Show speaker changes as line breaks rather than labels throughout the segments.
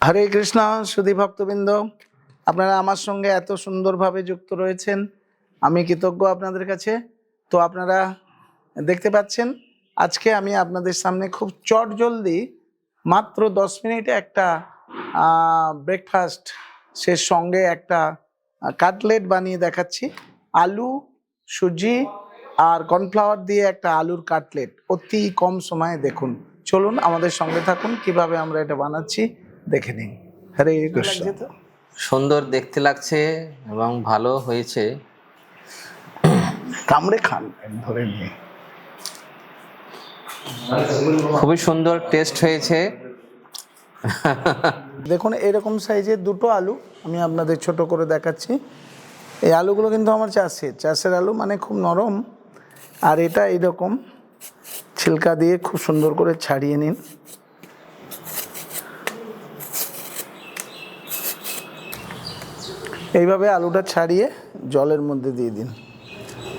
হরে কৃষ্ণ, সুধী ভক্তবৃন্দ, আপনারা আমার সঙ্গে এত সুন্দরভাবে যুক্ত রয়েছেন, আমি কৃতজ্ঞ আপনাদের কাছে। তো আপনারা দেখতে পাচ্ছেন, আজকে আমি আপনাদের সামনে খুব চট জলদি মাত্র দশ মিনিটে একটা ব্রেকফাস্ট সে সঙ্গে একটা কাটলেট বানিয়ে দেখাচ্ছি। আলু, সুজি আর কর্নফ্লাওয়ার দিয়ে একটা আলুর কাটলেট অতি কম সময়ে দেখুন। চলুন আমাদের সঙ্গে থাকুন, কীভাবে আমরা এটা বানাচ্ছি। দেখে নিন। হরে কৃষ্ণ।
সুন্দর দেখতে লাগছে এবং ভালো হয়েছে।
কামড়ে খান ধরে নিয়ে।
খুবই সুন্দর টেস্ট হয়েছে।
দেখুন এরকম সাইজের দুটো আলু আমি আপনাদের ছোট করে দেখাচ্ছি। এই আলুগুলো কিন্তু আমার চাষের। চাষের আলু মানে খুব নরম। আর এটা এইরকম ছিলকা দিয়ে খুব সুন্দর করে ছাড়িয়ে নিন। এইভাবে আলুটা ছাড়িয়ে জলের মধ্যে দিয়ে দিন।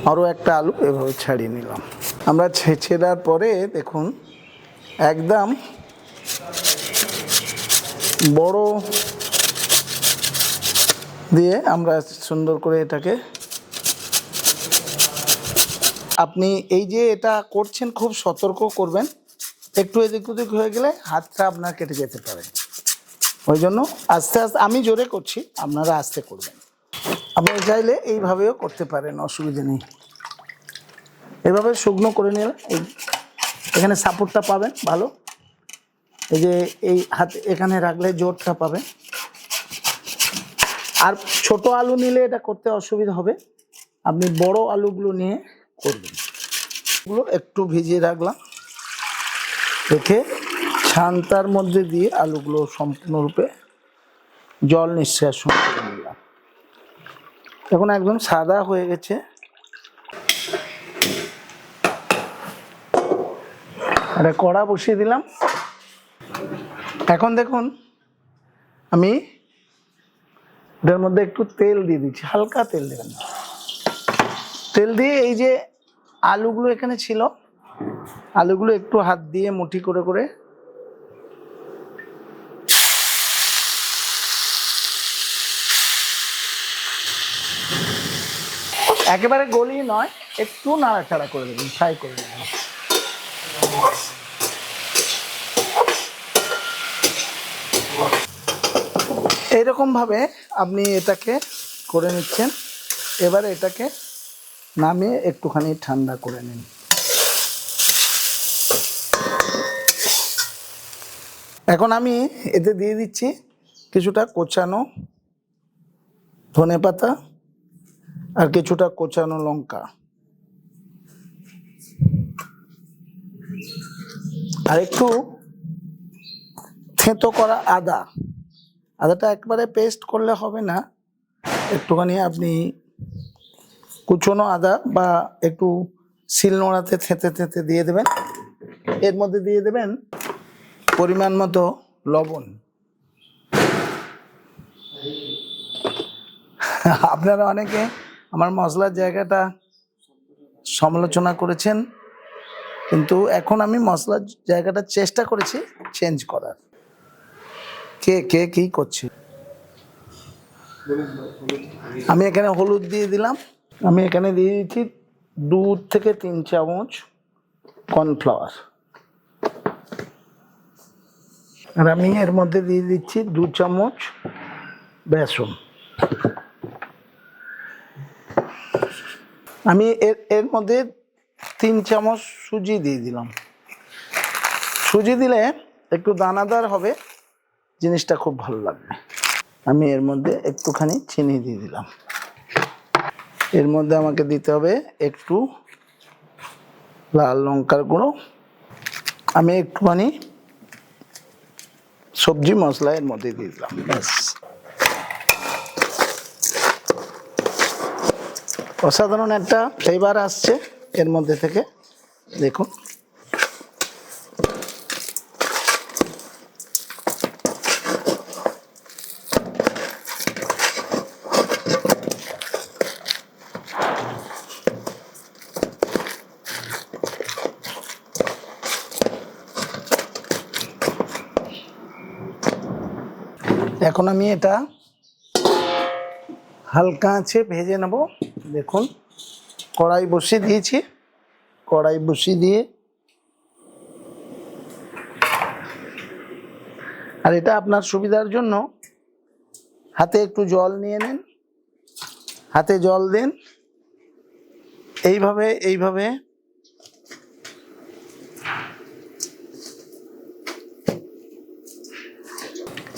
আরও একটা আলু এভাবে ছাড়িয়ে নিলাম। আমরা ছেঁচেড়ার পরে দেখুন, একদম বড় দিয়ে আমরা সুন্দর করে এটাকে আপনি এই যে এটা করছেন, খুব সতর্ক করবেন। একটু এদিক ওদিক হয়ে গেলে হাতটা আপনার কেটে যেতে পারে। ওই জন্য আস্তে আস্তে আমি জোরে করছি, আপনারা আস্তে করবেন। আপনি চাইলে এইভাবেও করতে পারেন, অসুবিধে নেই। এভাবে শুকনো করে নিলে এই এখানে সাপোর্টটা পাবেন, ভালো। এই যে এই হাত, এখানে রাখলে জোরটা পাবেন। আর ছোট আলু নিলে এটা করতে অসুবিধা হবে। আপনি বড় আলুগুলো নিয়ে করবেন। এগুলো একটু ভিজিয়ে রাখলাম। রেখে ছান্তার মধ্যে দিয়ে আলুগুলো সম্পূর্ণরূপে জল নিঃশ্বাসন করে নিলাম। এখন একদম সাদা হয়ে গেছে। একটা কড়া বসিয়ে দিলাম। এখন দেখুন, আমি এটার মধ্যে একটু তেল দিয়ে দিচ্ছি, হালকা তেল দেবেন তেল দিয়ে এই যে আলুগুলো এখানে ছিল, আলুগুলো একটু হাত দিয়ে মুঠি করে করে একেবারে গলি নয়, একটু নাড়াচাড়া করে দেবেন ফ্রাই করে দেবেন। এইরকম ভাবে আপনি এটাকে করে নিচ্ছেন, এবারে এটাকে নামিয়ে একটুখানি ঠান্ডা করে নিন। এখন আমি এতে দিয়ে দিচ্ছি কিছুটা কোচানো ধনে পাতা আর কিছুটা কোচানো লঙ্কা। আর একটু থেঁতো করা আদা। আদাটা একবারে পেস্ট করলে হবে না। একটুখানি আপনি কুচনো আদা বা একটু শিলনোড়াতে থেঁতে থেঁতে দিয়ে দেবেন। এর মধ্যে দিয়ে দেবেন পরিমাণ মতো লবণ। আপনারা অনেকে আমার মশলার জায়গাটা সমালোচনা করেছেন, কিন্তু এখন আমি মশলার জায়গাটা চেষ্টা করেছি চেঞ্জ করার। কে কে কি করছে? আমি এখানে হলুদ দিয়ে দিলাম। আমি এখানে দিয়ে দিচ্ছি দু থেকে তিন চামচ কর্নফ্লাওয়ার আর আমি এর মধ্যে দিয়ে দিচ্ছি দু চামচ বেসন। আমি এর এর মধ্যে তিন চামচ সুজি দিয়ে দিলাম। সুজি দিলে একটু দানাদার হবে, জিনিসটা খুব ভালো লাগবে। আমি এর মধ্যে একটুখানি চিনি দিয়ে দিলাম। এর মধ্যে আমাকে দিতে হবে একটু লাল লঙ্কার গুঁড়ো। আমি একটুখানি সবজি মশলা এর মধ্যে দিয়ে দিলাম। ব্যাস। অসাধারণ একটা ফ্লেভার আসছে এর মধ্যে থেকে। দেখুন। এখন আমি এটা হালকা আছে ভেজে নেব। দেখুন, কড়াই বসিয়ে দিয়েছি। কড়াই বসিয়ে দিয়ে আর এটা আপনার সুবিধার জন্য হাতে একটু জল নিয়ে নেন, হাতে জল দেন। এইভাবে এইভাবে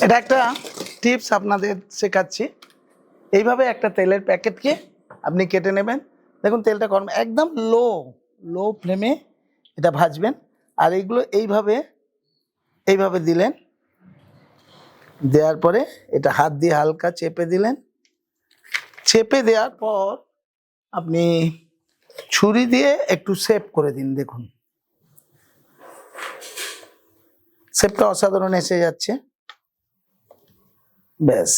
এটা একটা টিপস আপনাদের শেখাচ্ছি। এইভাবে একটা তেলের প্যাকেটকে আপনি কেটে নেবেন। দেখুন, তেলটা গরম, একদম লো লো ফ্লেমে এটা ভাজবেন। আর এইগুলো এইভাবে এইভাবে দিলেন। দেওয়ার পরে এটা হাত দিয়ে হালকা চেপে দিলেন। চেপে দেওয়ার পর আপনি ছুরি দিয়ে একটু সেভ করে দিন, দেখুন। সেভটা অসাধারণ এসে যাচ্ছে। ব্যাস।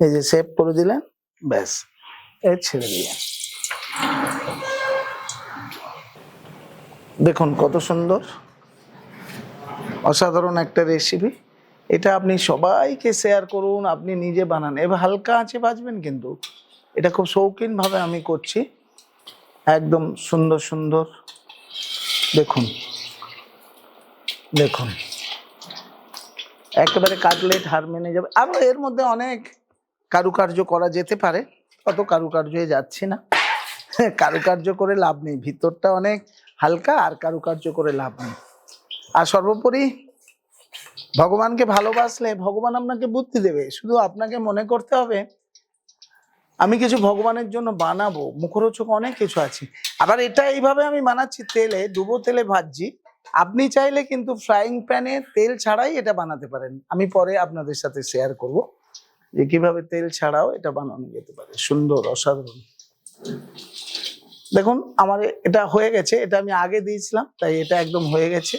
এই যে সেভ করে দিলেন ব্যাস এই ছেড়ে দিলেন দেখুন কত সুন্দর, অসাধারণ একটা রেসিপি এটা আপনি সবাইকে শেয়ার করুন, আপনি নিজে বানান। এবার হালকা আছে বাজবেন কিন্তু, এটা খুব শৌখিনভাবে আমি করছি। একদম সুন্দর সুন্দর। দেখুন দেখুন। একেবারে কাটলেট হার মেনে যাবে। আরও এর মধ্যে অনেক কারুকার্য করা যেতে পারে, অত কারুকার্যে যাচ্ছি না। কারুকার্য করে লাভ নেই, ভিতরটা অনেক হালকা আর কারুকার্য করে লাভ নেই। আর সর্বোপরি ভগবানকে ভালোবাসলে ভগবান আপনাকে বুদ্ধি দেবে, শুধু আপনাকে মনে করতে হবে, আমি কিছু ভগবানের জন্য বানাবো, মুখরোচক অনেক কিছু আছে। আবার এটা এইভাবে আমি বানাচ্ছি, তেলে, ডুবো তেলে ভাজছি, আপনি চাইলে কিন্তু ফ্রাইং প্যানে তেল ছাড়াই এটা বানাতে পারেন। আমি পরে আপনাদের সাথে শেয়ার করব। যে কীভাবে তেল ছাড়াও এটা বানানো যেতে পারে। সুন্দর, অসাধারণ। দেখুন, আমার এটা হয়ে গেছে, এটা আমি আগে দিয়েছিলাম, তাই এটা একদম হয়ে গেছে।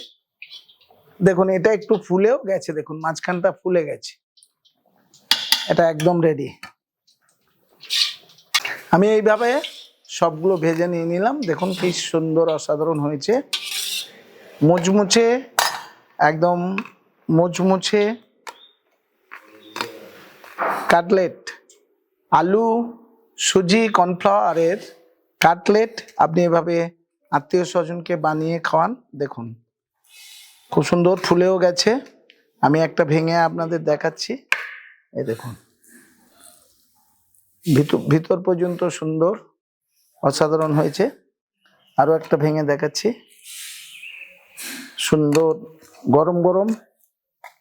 দেখুন, এটা একটু ফুলেও গেছে, দেখুন, মাঝখানটা ফুলে গেছে। এটা একদম রেডি আমি এইভাবে সবগুলো ভেজে নিয়ে নিলাম, দেখুন কি সুন্দর, অসাধারণ হয়েছে। মুচমুচে, একদম মুচমুচে কাটলেট, আলু, সুজি, কর্নফ্লাওয়ারের কাটলেট আপনি এভাবে আত্মীয় স্বজনকে বানিয়ে খাওয়ান, দেখুন। খুব সুন্দর ফুলেও গেছে। আমি একটা ভেঙে আপনাদের দেখাচ্ছি। এই দেখুন। ভিতর পর্যন্ত সুন্দর, অসাধারণ হয়েছে। আরও একটা ভেঙে দেখাচ্ছি। সুন্দর, গরম গরম।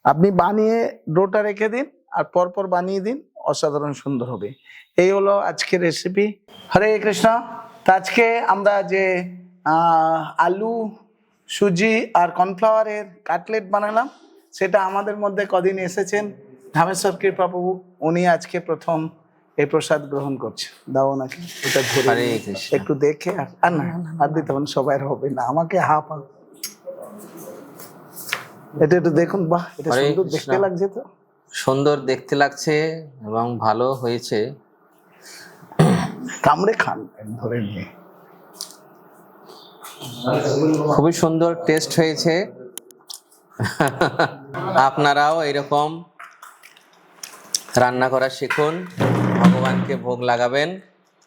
আপনি বানিয়ে ডোটা রেখে দিন। আর পরপর বানিয়ে দিন অসাধারণ সুন্দর হবে। এই হলো আজকের রেসিপি হরে কৃষ্ণ। তো আজকে আমরা যে আলু সুজি আর কর্নফ্লাওয়ারের কাটলেট বানালাম সেটা আমাদের মধ্যে কদিন এসেছেন ধামেশ্বর কৃপাপ্রভু উনি আজকে প্রথম এই প্রসাদ গ্রহণ করছে। দাও নাকি এটা ধরে। একটু দেখে আর না আর দিতে হবে সবাই হবে না। আমাকে হাফ এটা একটু দেখুন বাহ এটা সুন্দর দেখতে লাগছে তো।
সুন্দর দেখতে লাগছে এবং ভালো হয়েছে।
কামড়ে খান ধরে নিয়ে।
খুবই সুন্দর টেস্ট হয়েছে। আপনারাও এরকম রান্না করা শিখুন। ভগবানকে ভোগ লাগাবেন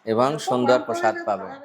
এবং সুন্দর প্রসাদ পাবেন।